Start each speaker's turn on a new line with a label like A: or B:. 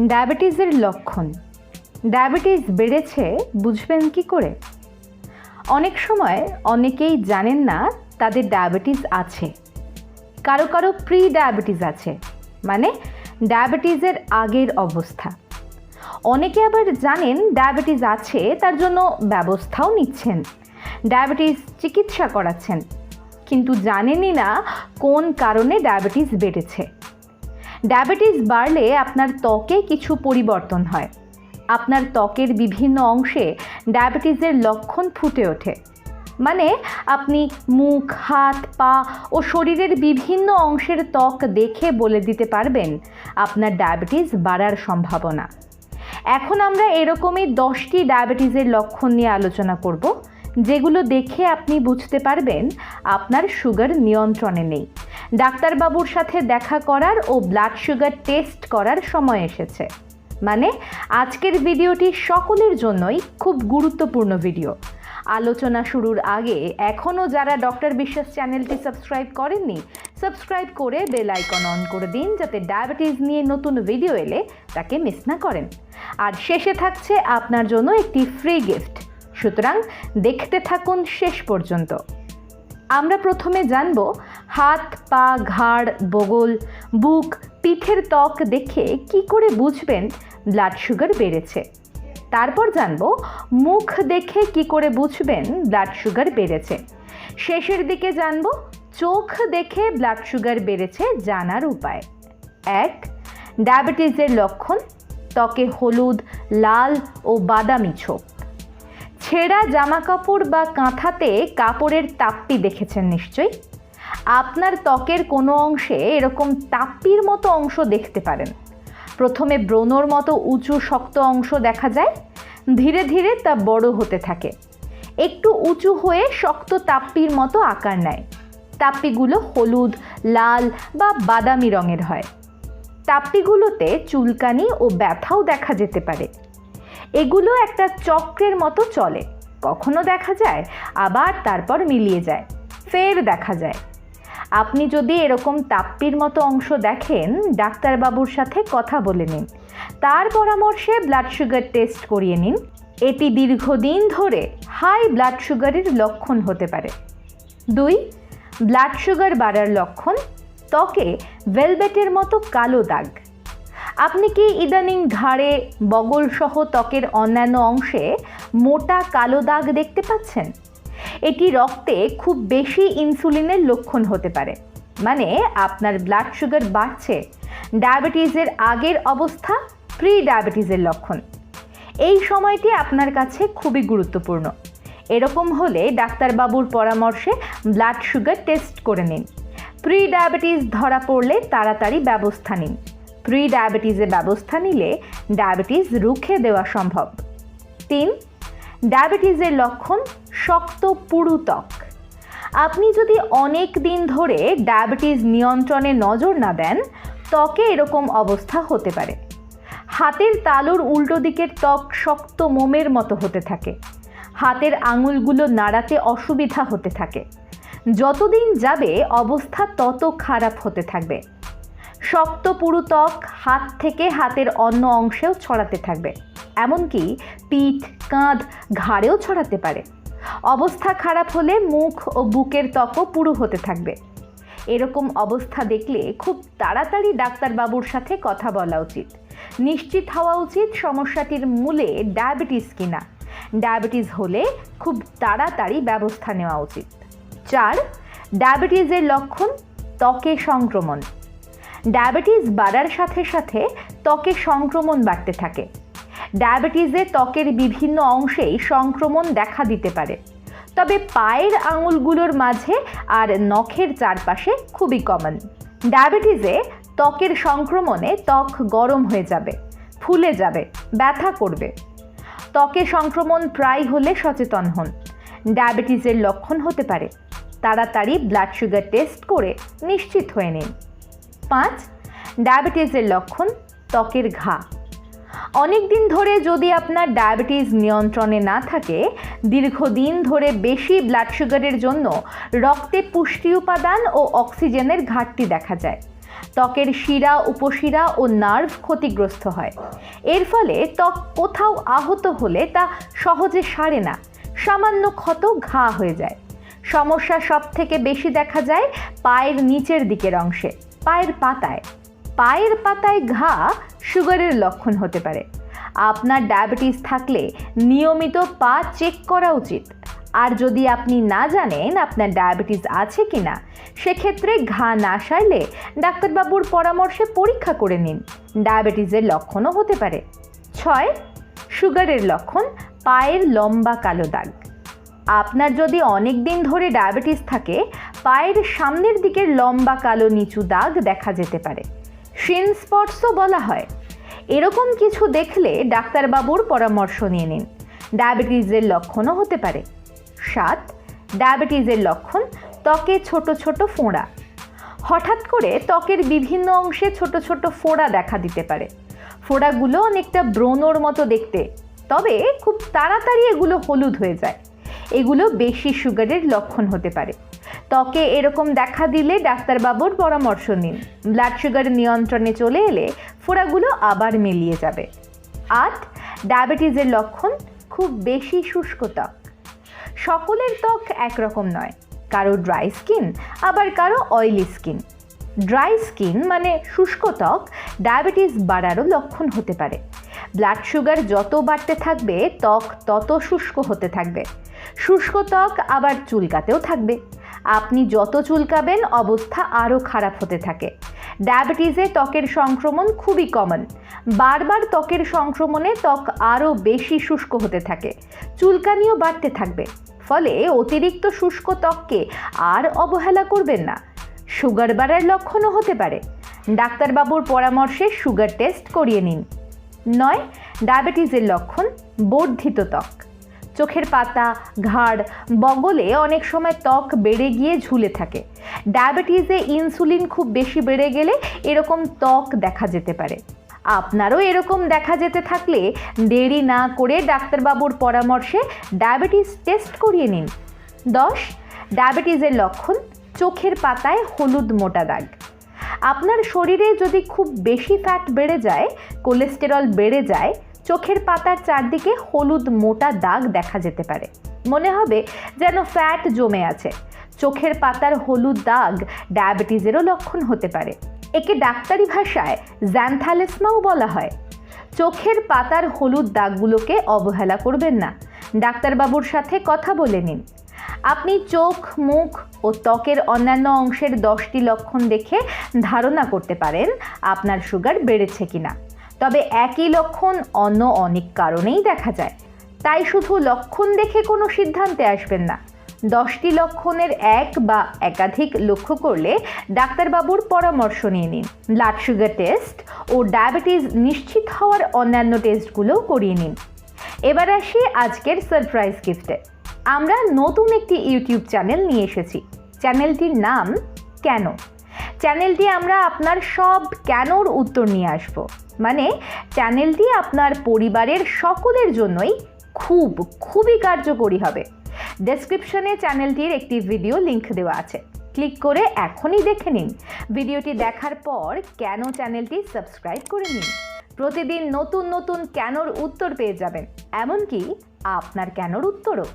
A: ডায়াবেটিসের লক্ষণ। ডায়াবেটিস বেড়েছে, বুঝবেন কি করে? অনেক সময় অনেকেই জানেন না তাদের ডায়াবেটিস আছে। কারও কারও প্রি ডায়াবেটিস আছে মানে ডায়াবেটিসের আগের অবস্থা। অনেকে আবার জানেন ডায়াবেটিস আছে, তার জন্য ব্যবস্থাও নিচ্ছেন। ডায়াবেটিস চিকিৎসা করাচ্ছেন। কিন্তু জানেনই না কোন কারণে ডায়াবেটিস বেড়েছে। ডায়াবেটিস বাড়লে আপনার ত্বকে কিছু পরিবর্তন হয়। আপনার ত্বকের বিভিন্ন অংশে ডায়াবেটিসের লক্ষণ ফুটে ওঠে। মানে আপনি মুখ, হাত, পা ও শরীরের বিভিন্ন অংশের ত্বক দেখে বলে দিতে পারবেন আপনার ডায়াবেটিস বাড়ার সম্ভাবনা। এখন আমরা এরকমই দশটি ডায়াবেটিসের লক্ষণ নিয়ে আলোচনা করব। যেগুলো দেখে আপনি বুঝতে পারবেন আপনার সুগার নিয়ন্ত্রণে নেই। ডাক্তারবাবুর সাথে দেখা করার ও ব্লাড সুগার টেস্ট করার সময় এসেছে। মানে আজকের ভিডিওটি সকলের জন্যই খুব গুরুত্বপূর্ণ ভিডিও। আলোচনা শুরুর আগে এখনও যারা ডক্টর বিশ্বাস চ্যানেলটি সাবস্ক্রাইব করেননি, সাবস্ক্রাইব করে বেল আইকন অন করে দিন যাতে ডায়াবেটিস নিয়ে নতুন ভিডিও এলে তাকে মিস না করেন। আর শেষে থাকছে আপনার জন্য একটি ফ্রি গিফট সুতরাং দেখতে থাকুন শেষ পর্যন্ত। আমরা প্রথমে জানব হাত, পা, ঘাড়, বগল, বুক, পিঠের ত্বক দেখে কি করে বুঝবেন ব্লাড সুগার বেড়েছে। তারপর জানব মুখ দেখে কি করে বুঝবেন ব্লাড সুগার বেড়েছে। শেষের দিকে জানব চোখ দেখে ব্লাড সুগার বেড়েছে জানার উপায়। এক, ডায়াবেটিসের লক্ষণ, ত্বকে হলুদ, লাল ও বাদামি ছোপ। ছেঁড়া জামা কাপড় বা কাঁথাতে কাপড়ের তাপ্পি দেখেছেন নিশ্চয়ই? আপনার ত্বকের কোনো অংশে এরকম তাপ্পির মতো অংশ দেখতে পারেন। প্রথমে ব্রণর মতো উঁচু শক্ত অংশ দেখা যায়, ধীরে ধীরে তা বড় হতে থাকে। একটু উঁচু হয়ে শক্ত তাপ্পির মতো আকার নেয়। তাপ্পিগুলো হলুদ, লাল বা বাদামি রঙের হয়। তাপ্পিগুলোতে চুলকানি ও ব্যথাও দেখা যেতে পারে। এগুলো একটা চক্রের মতো চলে। কখনো দেখা যায়, আবার তারপর মিলিয়ে যায়। ফের দেখা যায়। আপনি যদি এরকম তাপ্পির মতো অংশ দেখেন, ডাক্তারবাবুর সাথে কথা বলে নিন। তার পরামর্শে ব্লাড সুগার টেস্ট করিয়ে নিন। এটি দীর্ঘদিন ধরে হাই ব্লাড সুগারের লক্ষণ হতে পারে। দুই ব্লাড সুগার বাড়ার লক্ষণ, ত্বকে ভেলভেটের মতো কালো দাগ। আপনি কি ইদানিং ঘাড়ে বগল সহ ত্বকের অন্যান্য অংশে মোটা কালো দাগ দেখতে পাচ্ছেন? এটি রক্তে খুব বেশি ইনসুলিনের লক্ষণ হতে পারে। মানে আপনার ব্লাড সুগার বাড়ছে। ডায়াবেটিসের আগের অবস্থা প্রি ডায়াবেটিসের লক্ষণ। এই সময়টি আপনার কাছে খুবই গুরুত্বপূর্ণ। এরকম হলে ডাক্তারবাবুর পরামর্শে ব্লাড সুগার টেস্ট করে নিন। প্রি ডায়াবেটিস ধরা পড়লে তাড়াতাড়ি ব্যবস্থা নিন। প্রি ডায়াবেটিসের ব্যবস্থা নিলে ডায়াবেটিস রুখে দেওয়া সম্ভব। তিন ডায়াবেটিসের লক্ষণ শক্ত পুরু ত্বক আপনি যদি অনেক দিন ধরে ডায়াবেটিস নিয়ন্ত্রণে নজর না দেন, ত্বকে এরকম অবস্থা হতে পারে। হাতের তালুর উল্টো দিকের ত্বক শক্ত মোমের মতো হতে থাকে। হাতের আঙুলগুলো নাড়াতে অসুবিধা হতে থাকে। যতদিন যাবে অবস্থা তত খারাপ হতে থাকবে। শক্ত পুরু ত্বক হাত থেকে হাতের অন্য অংশেও ছড়াতে থাকবে। এমনকি পিঠ, কাঁধ ঘাড়েও ছড়াতে পারে। অবস্থা খারাপ হলে মুখ ও বুকের ত্বকও পুরু হতে থাকবে। এরকম অবস্থা দেখলে খুব তাড়াতাড়ি ডাক্তারবাবুর সাথে কথা বলা উচিত। নিশ্চিত হওয়া উচিত সমস্যাটির মূলে ডায়াবেটিস কিনা। ডায়াবেটিস হলে খুব তাড়াতাড়ি ব্যবস্থা নেওয়া উচিত। চার, ডায়াবেটিসের লক্ষণ ত্বকে সংক্রমণ। ডায়াবেটিস বাড়ার সাথে সাথে ত্বকে সংক্রমণ বাড়তে থাকে। ডায়াবেটিসে ত্বকের বিভিন্ন অংশেই সংক্রমণ দেখা দিতে পারে। তবে পায়ের আঙুলগুলোর মাঝে আর নখের চারপাশে খুবই কমন ডায়াবেটিসে ত্বকের সংক্রমণে ত্বক গরম হয়ে যাবে, ফুলে যাবে, ব্যথা করবে। ত্বকে সংক্রমণ প্রায় হলে সচেতন হন। ডায়াবেটিসের লক্ষণ হতে পারে। তাড়াতাড়ি ব্লাড সুগার টেস্ট করে নিশ্চিত হয়ে নিন। পাঁচ, ডায়াবেটিসের লক্ষণ, ত্বকের ঘা। অনেক দিন ধরে যদি আপনার ডায়াবেটিস নিয়ন্ত্রণে না থাকে, দীর্ঘদিন ধরে বেশি ব্লাড সুগারের জন্য রক্তে পুষ্টি উপাদান ও অক্সিজেনের ঘাটতি দেখা যায়। ত্বকের শিরা, উপশিরা ও নার্ভ ক্ষতিগ্রস্ত হয়। এর ফলে ত্বক কোথাও আহত হলে তা সহজে সারে না। সামান্য ক্ষত ঘা হয়ে যায়। সমস্যা সব থেকে বেশি দেখা যায় পায়ের নিচের দিকের অংশে। পায়ের পাতায়। পায়ের পাতায় ঘা সুগারের লক্ষণ হতে পারে। আপনার ডায়াবেটিস থাকলে নিয়মিত পা চেক করা উচিত। আর যদি আপনি না জানেন আপনার ডায়াবেটিস আছে কি না সেক্ষেত্রে ঘা না সারলে ডাক্তারবাবুর পরামর্শে পরীক্ষা করে নিন। ডায়াবেটিসের লক্ষণও হতে পারে। ছয়, সুগারের লক্ষণ, পায়ের লম্বা কালো দাগ। আপনার যদি অনেক দিন ধরে ডায়াবেটিস থাকে পায়ের সামনের দিকের লম্বা কালো নিচু দাগ দেখা যেতে পারে। শিন স্পটসও বলা হয়। এরকম কিছু দেখলে ডাক্তারবাবুর পরামর্শ নিয়ে নিন। ডায়াবেটিসের লক্ষণও হতে পারে। সাত, ডায়াবেটিসের লক্ষণ, ত্বকে ছোট ছোট ফোঁড়া। হঠাৎ করে ত্বকের বিভিন্ন অংশে ছোট ছোট ফোঁড়া দেখা দিতে পারে। ফোঁড়াগুলো অনেকটা ব্রণর মতো দেখতে, তবে খুব তাড়াতাড়ি এগুলো হলুদ হয়ে যায়। এগুলো বেশি সুগারের লক্ষণ হতে পারে। ত্বকে এরকম দেখা দিলে ডাক্তারবাবুর পরামর্শ নিন। ব্লাড সুগার নিয়ন্ত্রণে চলে এলে ফোড়াগুলো আবার মিলিয়ে যাবে। আট, ডায়াবেটিসের লক্ষণ, খুব বেশি শুষ্ক ত্বক। সকলের ত্বক একরকম নয়। কারও ড্রাই স্কিন, আবার কারও অয়েলি স্কিন। ড্রাই স্কিন মানে শুষ্ক ত্বক, ডায়াবেটিস বাড়ারও লক্ষণ হতে পারে। ব্লাড সুগার যত বাড়তে থাকবে, ত্বক তত শুষ্ক হতে থাকবে। শুষ্ক ত্বক আবার চুলকাতেও থাকবে। আপনি যত চুলকাবেন, অবস্থা আরও খারাপ হতে থাকে। ডায়াবেটিসে ত্বকের সংক্রমণ খুবই কমন। বারবার ত্বকের সংক্রমণে ত্বক আরও বেশি শুষ্ক হতে থাকে। চুলকানিও বাড়তে থাকবে। ফলে অতিরিক্ত শুষ্ক ত্বককে আর অবহেলা করবেন না। সুগার বাড়ার লক্ষণও হতে পারে। ডাক্তারবাবুর পরামর্শে সুগার টেস্ট করিয়ে নিন। নয়, ডায়াবেটিসের লক্ষণ, বর্ধিত ত্বক। চোখের পাতা, ঘাড়, বগলে অনেক সময় ত্বক বেড়ে গিয়ে ঝুলে থাকে। ডায়াবেটিসে ইনসুলিন খুব বেশি বেড়ে গেলে এরকম ত্বক দেখা যেতে পারে। আপনারও এরকম দেখা যেতে থাকলে দেরি না করে ডাক্তারবাবুর পরামর্শে ডায়াবেটিস টেস্ট করিয়ে নিন। দশ ডায়াবেটিসের লক্ষণ, চোখের পাতায় হলুদ মোটা দাগ। আপনার শরীরে যদি খুব বেশি ফ্যাট বেড়ে যায় কোলেস্টেরল বেড়ে যায় চোখের পাতার চারদিকে হলুদ মোটা দাগ দেখা যেতে পারে। মনে হবে যেন ফ্যাট জমে আছে। চোখের পাতার হলুদ দাগ ডায়াবেটিসেরও লক্ষণ হতে পারে। একে ডাক্তারি ভাষায় জ্যানথ্যালেসমাও বলা হয়। চোখের পাতার হলুদ দাগগুলোকে অবহেলা করবেন না। ডাক্তারবাবুর সাথে কথা বলে নিন। আপনি চোখ, মুখ ও ত্বকের অন্যান্য অংশের দশটি লক্ষণ দেখে ধারণা করতে পারেন আপনার সুগার বেড়েছে কিনা। তবে একই লক্ষণ অন্য অনেক কারণেই দেখা যায়। তাই শুধু লক্ষণ দেখে কোনো সিদ্ধান্তে আসবেন না। দশটি লক্ষণের এক বা একাধিক লক্ষ্য করলে ডাক্তারবাবুর পরামর্শ নিয়ে নিন। ব্লাড সুগার টেস্ট ও ডায়াবেটিস নিশ্চিত হওয়ার অন্যান্য টেস্টগুলোও করিয়ে নিন। এবার আসি আজকের সারপ্রাইজ গিফটে। আমরা নতুন একটি ইউটিউব চ্যানেল নিয়ে এসেছি। চ্যানেলটির নাম কেন? চ্যানেলটি আমরা আপনার সব কেনর উত্তর নিয়ে আসব। মানে চ্যানেলটি আপনার পরিবারের সকলের জন্যই খুব, খুবই কার্যকরী হবে। ডেসক্রিপশনে চ্যানেলটির একটি ভিডিও লিংক দেওয়া আছে। ক্লিক করে এখনই দেখে নিন। ভিডিওটি দেখার পর কেন চ্যানেলটি সাবস্ক্রাইব করে নিন? প্রতিদিন নতুন নতুন কেনর উত্তর পেয়ে যাবেন। এমনকি আপনার কেনর উত্তরও।